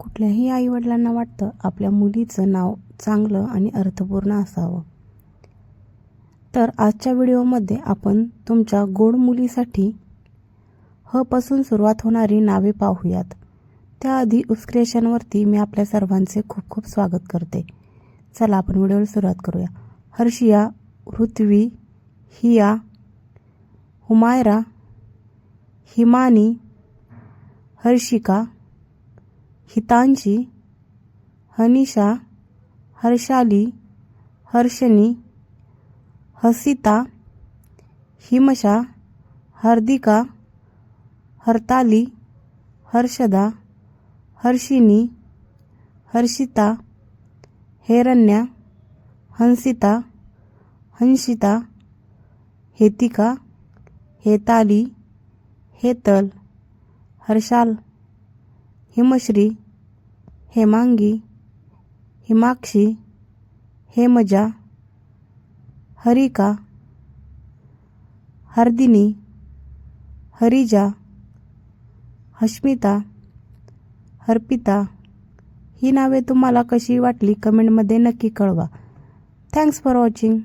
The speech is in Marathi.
कुठल्याही आईवडिलांना वाटतं आपल्या मुलीचं नाव चांगलं आणि अर्थपूर्ण असावं. तर आजच्या व्हिडिओमध्ये आपण तुमच्या गोड मुलीसाठी ह पासून सुरुवात होणारी नावे पाहूयात. त्याआधी उत्क्रेशनवरती मी आपल्या सर्वांचे खूप खूप स्वागत करते. चला आपण व्हिडिओला सुरुवात करूया. हर्षिया पृथ्वी हिया हुमायरा हिमानी हर्षिका हितांशी हनिशा हर्षाली हर्षनी हसिता हिमशा हर्दिका हरताली हर्षदा हर्षिनी हर्षिता हेरण्या हंसिता हंसिता हेतिका हेताली हेतल हर्षाल. हिमश्री हेमांगी हिमाक्षी हेमजा हरिका हर्दिनी हरिजा हश्मिता हर्पिता. ही नावे तुम्हाला कशी वाटली? कमेंटमध्ये नक्की कळवा. Thanks for watching